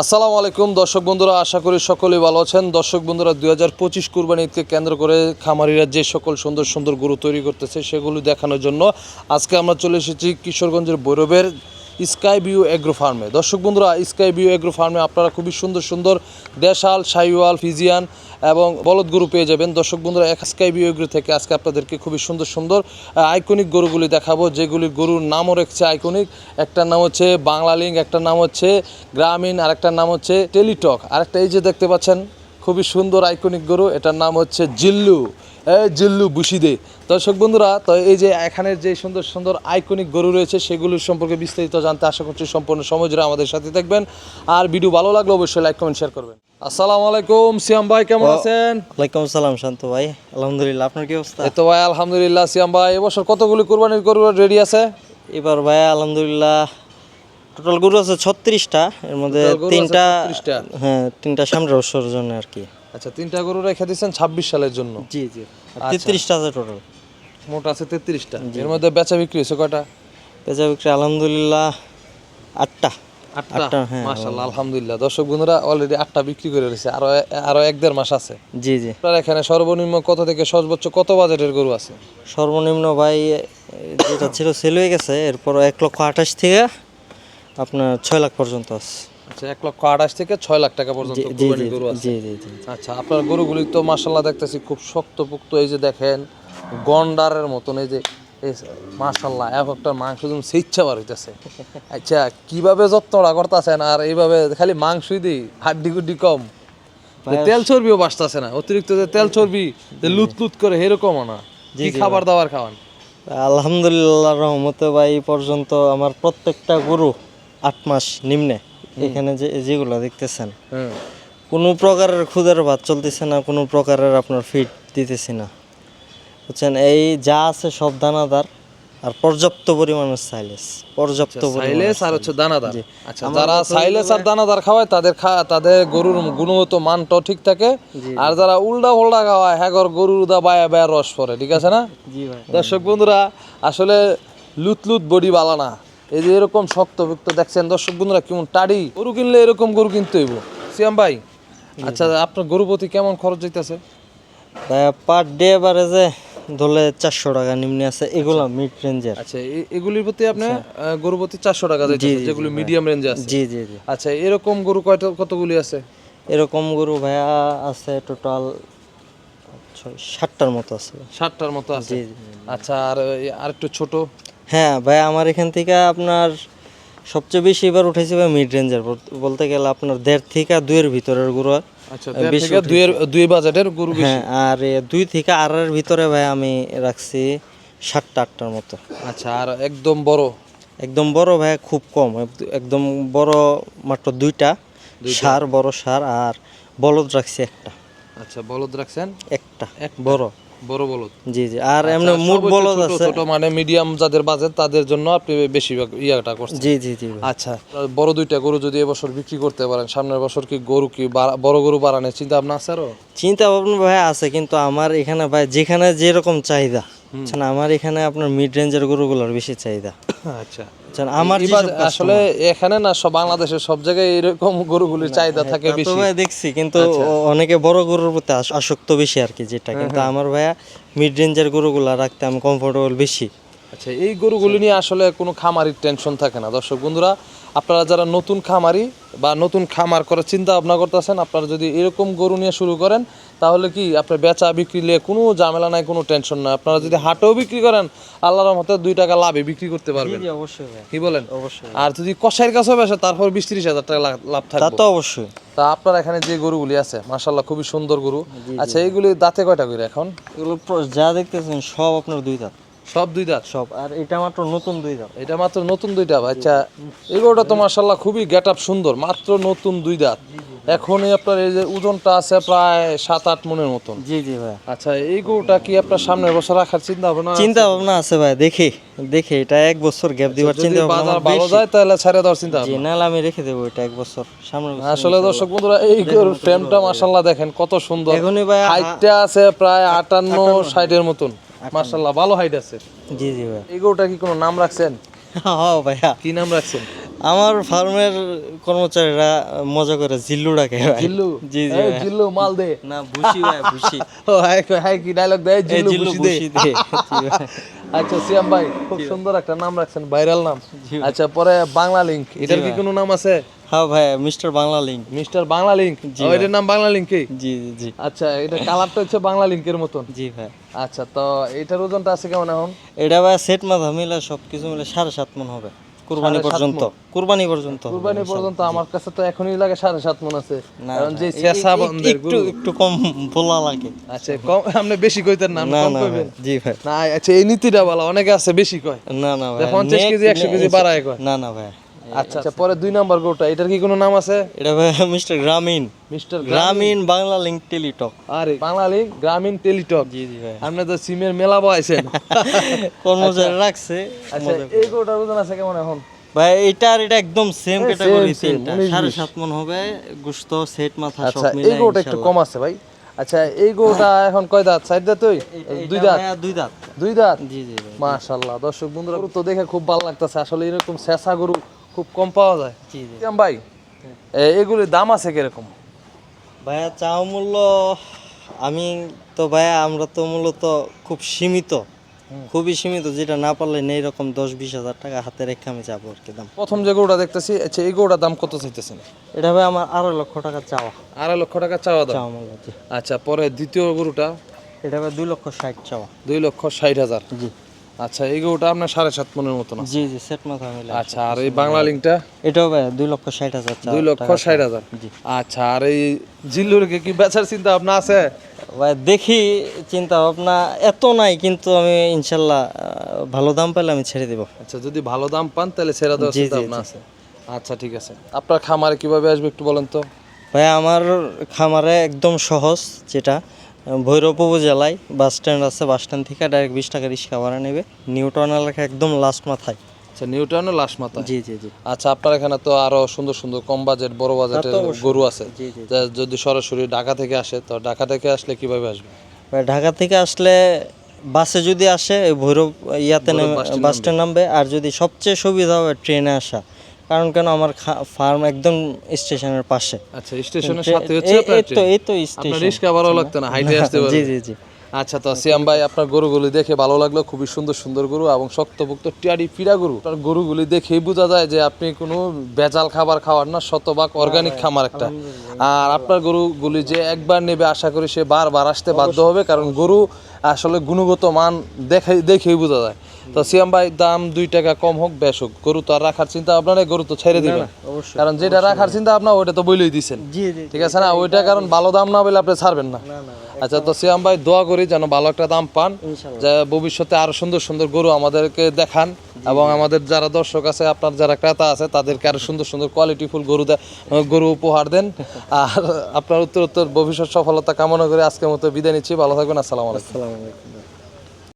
আসসালামু আলাইকুম, দর্শক বন্ধুরা, আশা করি সকলেই ভালো আছেন। দর্শক বন্ধুরা, দুই হাজার পঁচিশ কুরবানিকে কেন্দ্র করে খামারিরা যে সকল সুন্দর সুন্দর গরু তৈরি করতেছে, সেগুলো দেখানোর জন্য আজকে আমরা চলে এসেছি কিশোরগঞ্জের ভৈরবের স্কাই ভিউ এগ্রো ফার্মে। দর্শক বন্ধুরা, স্কাই ভিউ এগ্রো ফার্মে আপনারা খুবই সুন্দর সুন্দর দেশাল শাহিওয়াল ফিজিয়ান এবং বলদ গরু পেয়ে যাবেন। দর্শক বন্ধুরা, এক স্কাই ভিউ এগ্রো থেকে আজকে আপনাদেরকে খুবই সুন্দর সুন্দর আইকনিক গরুগুলি দেখাবো, যেগুলি গরুর নামও রেখেছে আইকনিক একটার নাম হচ্ছে বাংলালিং একটার নাম হচ্ছে গ্রামীণ, আরেকটার নাম হচ্ছে টেলিটক। আরেকটা এই যে দেখতে পাচ্ছেন, খুবই সুন্দর আইকনিক গরু, এটার নাম হচ্ছে জিল্লু। জিল্লু বুশিদে। দর্শক বন্ধুরা তো এই যে এখানে যে সুন্দর সুন্দর আইকনিক গরু রয়েছে সেগুলোর সম্পর্কে বিস্তারিত জানতে আশা করছি সম্পূর্ণ সময় জুড়ে আমাদের সাথে থাকবেন। আর ভিডিও ভালো লাগলে অবশ্যই লাইক কমেন্ট শেয়ার করবেন। আসসালামু আলাইকুম সিয়াম ভাই কেমন আছেন? ওয়ালাইকুম আসসালাম শান্ত ভাই। আলহামদুলিল্লাহ আপনার কি অবস্থা? তো ভাই আলহামদুলিল্লাহ সিয়াম ভাই। এবছর কতগুলি কোরবানির গরু রেডি আছে? এবার ভাই আলহামদুলিল্লাহ টোটাল গরু আছে ছত্রিশটা এর মধ্যে তিনটা হ্যাঁ তিনটা সামনে বছর জন্য আর কি। আচ্ছা তিনটা গরু রেখে দিচ্ছেন ছাব্বিশ সালের জন্য? জি জি। তেত্রিশটা আছে টোটাল মোট আছে তেত্রিশটা। এর মধ্যে বেচা বিক্রি হয়েছে কয়টা? পেঁচা বিক্রি আলহামদুলিল্লাহ আটটা। আটটা? হ্যাঁ, মাশাল্লাহ আলহামদুলিল্লাহ। দর্শক বন্ধুরা অলরেডি আটটা বিক্রি করে রয়েছে আরও আরও এক দেড় মাস আছে। জি জি। আপনার এখানে সর্বনিম্ন কত থেকে সর্বোচ্চ কত বাজেটের গরু আছে? সর্বনিম্ন ভাই যেটা ছিল সেল হয়ে গেছে এরপর এক লক্ষ আঠাশ থেকে আপনার ছয় লাখ পর্যন্ত আছে। আচ্ছা এক লক্ষ আঠাশ থেকে ছয় লাখ টাকা পর্যন্ত জি জি গরু আছে। জি জি জি আচ্ছা আপনার গরুগুলি তো মাশাল্লাহ দেখতেছি খুব শক্তপুক্ত এই যে দেখেন গন্ডারের মতন এই যে মাশাল্লাহ এক একটা মাংস যেমন স্বেচ্ছা বার হইতেছে। আচ্ছা কীভাবে যত্নটা করতেছেন? আর এইভাবে খালি মাংসই দিই হাড্ডি গুড্ডি কম। তেল চর্বিও বাঁচতেছে না অতিরিক্ত যে তেল চর্বি যে লুত লুত করে এরকমও না। কি খাবার দাবার খাওয়ান? আলহামদুলিল্লাহ রহমতে ভাই পর্যন্ত আমার প্রত্যেকটা গরু আট মাস নিম্নে। এখানে যে যেগুলো দেখতেছেন কোনো প্রকারের খুদের ভাত চলতেছে না কোনো প্রকারের আপনার ফিট দিতেছি না। বুঝছেন? এই যা আছে সব দানাদার আর পর্যাপ্ত পরিমাণের সাইলেস পর্যাপ্ত সাইলেস আর হচ্ছে দানাদার। আচ্ছা যারা সাইলেস আর দানাদার খাওয়ায় তাদের তাদের গরুর গুণগত মানটাও ঠিক থাকে। আর যারা উল্টা ফোল্টা খাওয়ায় হ্যাঁ গরুর দা বায়া বায়া রস পরে ঠিক আছে না? দর্শক বন্ধুরা আসলে লুত লুত বডি বালা না। এই যে এরকম শক্ত বিক্ত দেখছেন দর্শক বন্ধুরা কেমন টাড়ি? গরু কিনলে এরকম গরু কিনতে হইব। সিয়াম ভাই আচ্ছা আপনার গরু প্রতি কেমন খরচ যাইতেছে পার ডে এবারে যে ধরলে চারশো টাকা নিম্নে আছে এগুলো মিড রেঞ্জের আচ্ছা এগুলির প্রতি আপনি আহ, গরু প্রতি চারশো টাকা যাইতেছে যেগুলি মিডিয়াম রেঞ্জে আছে। জি জি জি। আচ্ছা এরকম গরু কয়টা কতগুলি আছে? এরকম গরু ভাইয়া আছে টোটাল ষাটটার মতো আছে। ষাটটার মতো আছে। আচ্ছা আর এই আরেকটু ছোট? হ্যাঁ ভাই আমার এখান থেকে আপনার সবচেয়ে বেশি এবার উঠেছে ভাই মিড রেঞ্জের বলতে গেলে আপনার দেড় থেকে দুইয়ের ভিতরের গরু আর। আচ্ছা দুইয়ের দুই বাজেটের গরু হ্যাঁ আর দুই থেকে আড়াইয়ের ভিতরে ভাই আমি রাখছি সাতটা আটটার মতো। আচ্ছা আর একদম বড়? একদম বড় ভাই খুব কম। একদম বড় মাত্র দুইটা। সার বড় সার আর বলদ রাখছি একটা। আচ্ছা বলদ রাখছেন? একটা। বড়। বড় বলদ। জি জি। আর এমনি মুট বলদ আছে। ছোট মানে মিডিয়াম যাদের বাজেট তাদের জন্য আপনি বেশিরভাগ ইয়াটা করছেন। জি জি জি। আচ্ছা বড় দুইটা গরু যদি এবছর বিক্রি করতে পারেন সামনের বছর কি গরু কি বাড়া- বড় গরু বাড়ানোর চিন্তা ভাবনা আছে আরও? চিন্তা ভাবনা ভাই আছে কিন্তু আমার এখানে ভাই যেখানে যেরকম চাহিদা বুঝছেন, আমার এখানে আপনার মিড রেঞ্জের গরুগুলোর বেশি চাহিদা। আচ্ছা। আমার আসলে এখানে না সব বাংলাদেশের সব জায়গায় এরকম গরুগুলির চাহিদা থাকে বেশি। দেখছি কিন্তু অনেকে বড় গরুর প্রতি আসক্ত বেশি আর কি যেটা। কিন্তু আমার ভাইয়া মিড রেঞ্জের গরুগুলা রাখতে আমি কমফোর্টেবল বেশি। আচ্ছা এই গরুগুলি নিয়ে আসলে কোনো খামারির টেনশন থাকে না। দর্শক বন্ধুরা আপনারা যারা নতুন খামারি বা নতুন খামার করার চিন্তা ভাবনা করতেছেন আপনারা যদি এরকম গরু নিয়ে শুরু করেন তাহলে কি আপনার বেচা বিক্রি নিয়ে কোনো ঝামেলা নাই কোনো টেনশন নাই। আপনারা যদি হাটেও বিক্রি করেন আল্লাহর মতে দুই টাকা লাভে বিক্রি করতে পারবেন। অবশ্যই কি বলেন? অবশ্যই। আর যদি কষাইয়ের কাছেও বেসে তারপর বিশ ত্রিশ হাজার টাকা লাভ তা থাকবে। তো অবশ্যই। তা আপনার এখানে যে গরুগুলি আছে মাশাল্লাহ খুবই সুন্দর গরু। আচ্ছা এইগুলি দাঁতে কয়টা করে এখন? এগুলো যা দেখতেছেন সব আপনার দুই দাঁত। সব দুই দাঁত? সব আর এটা মাত্র নতুন দুই দাঁত। এটা মাত্র নতুন দুইটা ভাই। আচ্ছা। এই গরুটা তো মার্শাল্লাহ খুবই গেট আপ সুন্দর মাত্র নতুন দুই দাঁত। এখনই আপনার এই যে ওজনটা আছে প্রায় সাত আট মনের মতন। জি জি ভাই। আচ্ছা এই গরুটা কি আপনার সামনের বছর রাখার চিন্তা ভাবনা চিন্তা ভাবনা আছে ভাই দেখি দেখি এটা এক বছর গ্যাপ দিবার চিন্তা ভাবনা বাজার ভালো যায় তাহলে ছেড়ে দেওয়ার চিন্তা জি ভাবনা। নাহলে আমি রেখে দেবো এটা এক বছর সামনে আসলে দর্শক বন্ধুরা এই গরুর ফ্রেমটা মার্শাল্লাহ দেখেন কত সুন্দর। এখনই ভাই হাইটটা আছে প্রায় আটান্ন। ষাটের মতন। মার্শাল্লাহ ভালো হাইট আছে। জি জি ভাই। এই গরুটা কি কোনো নাম রাখছেন? হ্যাঁ ভাইয়া। কি নাম রাখছেন? আমার ফার্মের কর্মচারীরা মজা করে জিল্লু ডাকে ভাই। জিল্লু? জি জি জিল্লু মাল দে। না ভুসি ভাই ভুসি। ও হাই হাই কি ডায়লগ দেয় জিল্লু ভুসি দে। আচ্ছা সিয়াম ভাই খুব সুন্দর একটা নাম রাখছেন ভাইরাল নাম। আচ্ছা পরে বাংলা লিংক এটার কি কোনো নাম আছে? হ্যাঁ ভাই mister Bangla link mister Bangla ও এটার নাম বাংলা লিংক কি? জি জি জি। আচ্ছা এটা কালারটা হচ্ছে বাংলা লিংকের মতন। জি ভাই। আচ্ছা তো এটার ওজনটা আছে কেমন এখন? এটা ভাই সেট মাথা মিলে সব কিছু মিলে সাড়ে সাত মন হবে কুরবানি পর্যন্ত। কুরবানি পর্যন্ত কুরবানি পর্যন্ত আমার কাছে তো এখনই লাগে সাড়ে সাত মন আছে। কারণ যে এ- বন্ধের একটু একটু কম বলা লাগে। আচ্ছা কম আপনি বেশি কইতেন না না কম কইবেন। জি ভাই। না আচ্ছা এই নীতিটা বলা অনেকে আছে বেশি কয়। না না ভাই পঞ্চাশ next- কেজি একশো কেজি বাড়ায় কয়। না না ভাই। আচ্ছা আচ্ছা পরে দুই নাম্বার গরুটা এটার কি কোনো নাম আছে? এটা মিস্টার গ্রামীণ। মিস্টার গ্রামীণ বাংলা লিঙ্ক টেলিটক। আরে বাঙালি গ্রামীণ টেলিটক। জি জি ভাই। আপনি তো সিমের মেলা বয়সেন কর্মচারী রাখছে আচ্ছা এই গরুটার ওজন আছে কেমন এখন? ভাই এটা আর এটা একদম সেম ক্যাটাগরি তিনটা। সাড়ে সাত মন হবে গুস্ত সেট মাথা সব আচ্ছা মিলে এই গরুটা একটু কম আছে ভাই। আচ্ছা এই গরুটা এখন কয় দাঁত? সাইড দাঁত তুই? দুই দাঁত? দুই দাঁত। দুই দাঁত? জি জি ভাই। মাশাল্লাহ দর্শক বন্ধুরা তো দেখে খুব ভালো লাগতেছে। আসলে এরকম শেষা গরু খুব কম পাওয়া যায়। জি জি। ভাই? এ- এগুলির দাম আছে কীরকম? ভাইয়া চাও মূল্য আমি তো ভাইয়া আমরা তো মূলত খুব সীমিত। খুবই সীমিত যেটা না পারলে নেই রকম দশ বিশ হাজার টাকা হাতে রেখে আমি যাব আর কি দাম। প্রথম যে গরুটা দেখতেছি আচ্ছা এই গরুটার দাম কত চাইতেছেন? এটা ভাই আমার আড়াই লক্ষ টাকা চাওয়া। আড়াই লক্ষ টাকা চাওয়া দাম? চাওয়া মূল্য আচ্ছা পরে দ্বিতীয় গরুটা? এটা ভাই দুই লক্ষ ষাট চাওয়া। দুই লক্ষ ষাট হাজার। জি। আচ্ছা এই গরুটা আপনার সাড়ে সাত মনের মতন আছে। জি জি সেট মাথা মিলে আচ্ছা আর এই বাংলা লিঙ্কটা? এটাও ভাই দুই লক্ষ ষাট হাজার দুই লক্ষ ষাট হাজার? আচ্ছা আর এই জিল্লুরকে কি বেচার চিন্তা ভাবনা আছে? ভাই দেখি চিন্তা ভাবনা এত নাই কিন্তু আমি ইনশাল্লাহ ভালো দাম পেলে আমি ছেড়ে দেবো। আচ্ছা যদি ভালো দাম পান তাহলে ছেড়ে দেওয়ার চিন্তা ভাবনা আছে। আচ্ছা ঠিক আছে। আপনার খামারে কীভাবে আসবে একটু বলেন তো? ভাই আমার খামারে একদম সহজ যেটা ভৈরব উপজেলায় বাস স্ট্যান্ড আছে বাস স্ট্যান্ড থেকে ডাইরেক্ট বিশ টাকা রিক্সা ভাড়া নেবে। নিউটন এলাকা একদম লাস্ট মাথায়। আচ্ছা নিউটাউনের লাশ মাথা জি জি জি। আচ্ছা আপনার এখানে তো আরও সুন্দর সুন্দর কম বাজেট বড় বাজেটের গরু আছে। যদি সরাসরি ঢাকা থেকে আসে তো ঢাকা থেকে আসলে কীভাবে আসবে? ঢাকা থেকে আসলে বাসে যদি আসে ভৈরব ইয়াতে বাস স্ট্যান্ড নামবে। আর যদি সবচেয়ে সুবিধা হবে ট্রেনে আসা। কারণ কেন আমার ফার্ম একদম স্টেশনের পাশে। আচ্ছা স্টেশনের সাথে হচ্ছে এই- তো। এই তো আপনার স্টেশন। ভালো লাগতো না হাইটে আসতে জি পারবে জি জি। আচ্ছা তো সিয়াম ভাই আপনার গরুগুলি দেখে ভালো লাগল খুবই সুন্দর সুন্দর গরু এবং শক্তপুক্ত টিয়ারি পিড়া গরু। আপনার গরুগুলি দেখেই বোঝা যায় যে আপনি কোনো ভেজাল খাবার খাওয়ার না শতভাগ অর্গানিক খামার একটা। আর আপনার গরুগুলি যে একবার নেবে আশা করি সে বারবার আসতে বাধ্য হবে কারণ গরু আসলে গুণগত মান দেখে দেখেই বোঝা যায়। তো সিয়াম ভাই দাম দুই টাকা কম হোক বেশ হোক। গরু তো আর রাখার চিন্তা আপনার গরু তো ছেড়ে দিবেন কারণ যেটা রাখার চিন্তা আপনার ওইটা তো বইলেই জি ঠিক আছে না? ওইটা কারণ ভালো দাম না বলে আপনি ছাড়বেন না। আচ্ছা তো সিয়াম ভাই দোয়া করি যেন ভালো একটা দাম পান। যে ভবিষ্যতে আরও সুন্দর সুন্দর গরু আমাদেরকে দেখান এবং আমাদের যারা দর্শক আছে আপনার যারা ক্রেতা আছে তাদেরকে আরও সুন্দর সুন্দর কোয়ালিটিফুল গরু গরু উপহার দেন। আর আপনার উত্তর উত্তর ভবিষ্যৎ সফলতা কামনা করে আজকের মতো বিদায় নিচ্ছি। ভালো থাকবেন আসসালামু আলাইকুম।